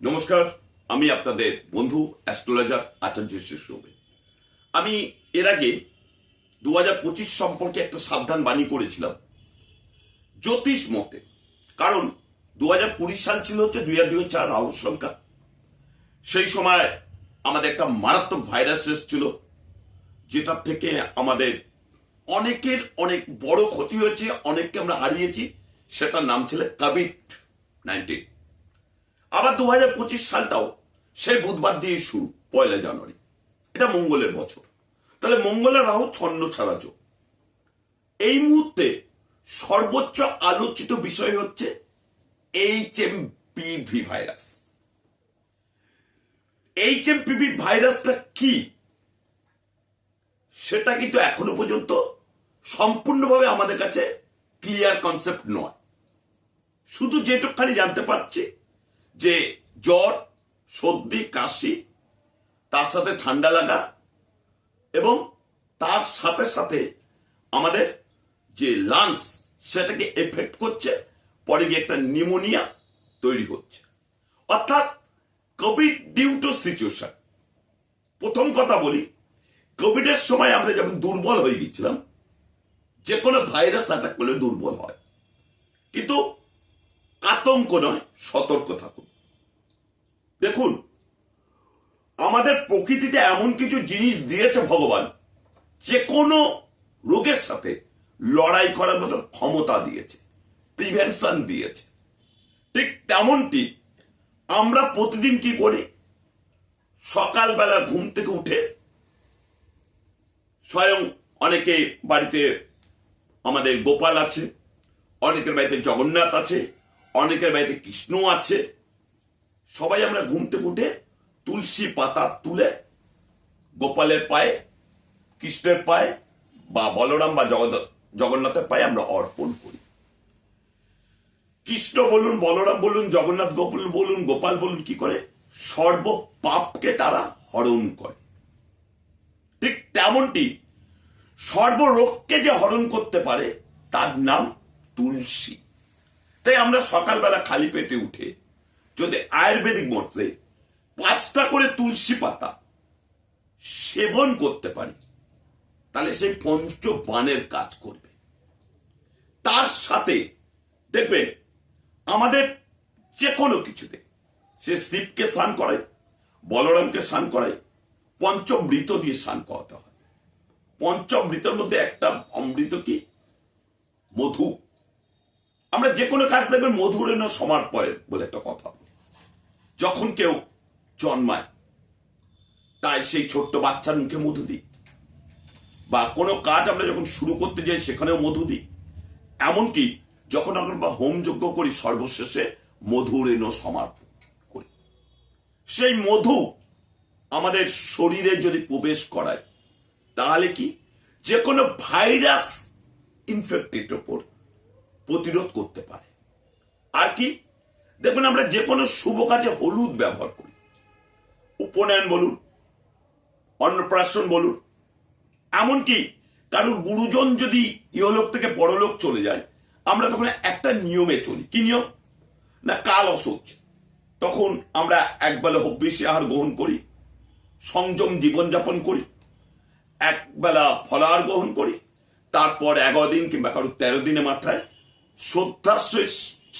নমস্কার, আমি আপনাদের বন্ধু, অ্যাস্ট্রোলজার আচার্য শিশুবে আমি এর আগে দু হাজার পঁচিশ সম্পর্কে একটা সাবধান বাণী করেছিলাম। জ্যোতিষ মতে, কারণ দু হাজার কুড়ি সাল ছিল হচ্ছে দুই হাজার দুই চার রাহুর সংখ্যা। সেই সময় আমাদের একটা মারাত্মক ভাইরাস এসেছিল, যেটার থেকে আমাদের অনেকের অনেক বড় ক্ষতি হয়েছে, অনেককে আমরা হারিয়েছি, সেটার নাম ছিল কোভিড নাইন্টিন আবার দু হাজার পঁচিশ সালটাও সেই বুধবার দিয়ে শুরু, পয়লা জানুয়ারি। এটা মঙ্গলের বছর। তাহলে মঙ্গলের রাহু ছন্ন ছাড়া যোগ। এই মুহূর্তে সর্বোচ্চ আলোচিত বিষয় হচ্ছে H M PV virus. H M PV ভাইরাসটা কি? সেটা কিন্তু এখনও পর্যন্ত সম্পূর্ণভাবে আমাদের কাছে ক্লিয়ার কনসেপ্ট নয়। শুধু যেটুকখানি জানতে পারছি যে জ্বর, সর্দি, কাশি, তার সাথে ঠান্ডা লাগা এবং তার সাথে সাথে আমাদের যে লাংস সেটাকে এফেক্ট করছে, পরে গিয়ে একটা নিউমোনিয়া তৈরি হচ্ছে। অর্থাৎ কোভিড ডিউ টু সিচুয়েশন প্রথম কথা বলি কোভিডের সময় আমরা যেমন দুর্বল হয়ে গেছিলাম যে কোনো ভাইরাস অ্যাটাক করলে দুর্বল হয়। কিন্তু আতঙ্ক নয়, সতর্ক থাকুন। দেখুন, আমাদের প্রকৃতিতে এমন কিছু জিনিস দিয়েছে ভগবান, যে কোনো রোগের সাথে লড়াই করার মতো ক্ষমতা দিয়েছে প্রিভেনশন দিয়েছে। ঠিক তেমনটি আমরা প্রতিদিন কি করি? সকালবেলা ঘুম থেকে উঠে স্বয়ং অনেকে বাড়িতে আমাদের গোপাল আছে, অনেকের বাড়িতে জগন্নাথ আছে, অনেকের বাড়িতে কৃষ্ণ আছে সবাই আমরা ঘুম থেকে উঠে তুলসী পাতা তুলে গোপালের পায়ে, কৃষ্ণের পায়ে বা বলরাম বা জগন্নাথের পায়ে আমরা অর্পণ করি। কৃষ্ণ বলুন, বলরাম বলুন, জগন্নাথ গোপাল বলুন গোপাল বলুন কি করে? সর্ব পাপকে তারা হরণ করে। ঠিক তেমনটি সর্বরোগকে যে হরণ করতে পারে, তার নাম তুলসী। তাই আমরা সকালবেলা খালি পেটে উঠে যদি আয়ুর্বেদিক মতে পাঁচটা করে তুলসী পাতা সেবন করতে পারি, তাহলে সেই পঞ্চ বানের কাজ করবে। তার সাথে দেখবেন আমাদের যে কোনো কিছুতে সে শিবকে স্নান করায়, বলরামকে স্নান করায়, পঞ্চমৃত দিয়ে স্নান করাতে হয়। পঞ্চমৃতের মধ্যে একটা অমৃত কি? মধু। আমরা যে কোনো কাজ দেখবেন মধুর এনে সমার পরে বলে একটা কথা যখন কেউ জন্মায়, তাই সেই ছোট্ট বাচ্চার মুখে মধু দিই। বা কোনো কাজ আমরা যখন শুরু করতে যাই, সেখানেও মধু দিই। এমনকি যখন আমরা হোম যজ্ঞ করি, সর্বশেষে মধুর এনো সমর্পণ করি। সেই মধু আমাদের শরীরে যদি প্রবেশ করায়, তাহলে কি? যে কোনো ভাইরাস ইনফেক্টেড ওপর প্রতিরোধ করতে পারে। আর কি? দেখবেন আমরা যে কোনো শুভ কাজে হলুদ ব্যবহার করি। উপনয়ন বলুন, অন্নপ্রাশন বলুন, এমনকি কারোর গুরুজন যদি ইহলোক থেকে পরলোক চলে যায়, আমরা তখন একটা নিয়মে চলি। কি নিয়ম? না, কাল অসুচ। তখন আমরা একবেলা বেশি আহার গ্রহণ করি, সংযম জীবনযাপন করি, একবেলা ফলাহার গ্রহণ করি, তারপর এগারো দিন কিংবা কারও তেরো দিনে মাথায় শ্রদ্ধাশ্রয়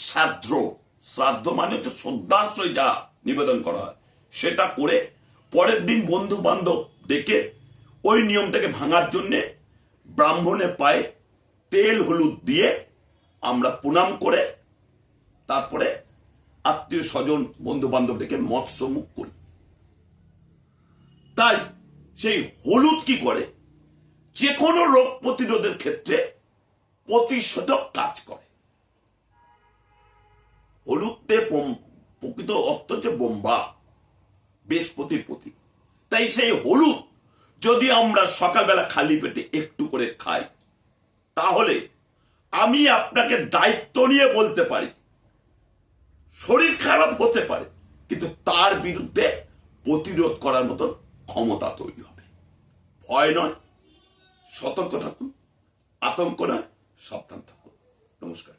শ্রাদ্ধ শ্রাদ্ধ মানে হচ্ছে শ্রদ্ধাশ্রয় যা নিবেদন করা হয়। সেটা করে পরের দিন বন্ধু বান্ধব ডেকে ওই নিয়মটাকে ভাঙার জন্যে ব্রাহ্মণের পায়ে তেল হলুদ দিয়ে আমরা প্রণাম করে তারপরে আত্মীয় স্বজন বন্ধু বান্ধব ডেকে মৎস্যমুখ করি। তাই সেই হলুদ কি করে? যে কোনো রোগ প্রতিরোধের ক্ষেত্রে প্রতিষেধক কাজ করে। হলুদে বোম- প্রকৃত অর্থ হচ্ছে বোম্বা, বৃহস্পতির প্রতীক। তাই সেই হলুদ যদি আমরা সকালবেলা খালি পেটে একটু করে খাই, তাহলে আমি আপনাকে দায়িত্ব নিয়ে বলতে পারি, শরীর খারাপ হতে পারে, কিন্তু তার বিরুদ্ধে প্রতিরোধ করার মতন ক্ষমতা তৈরি হবে। ভয় নয়, সতর্ক থাকুন, আতঙ্ক নয়, সাবধান থাকুন। নমস্কার।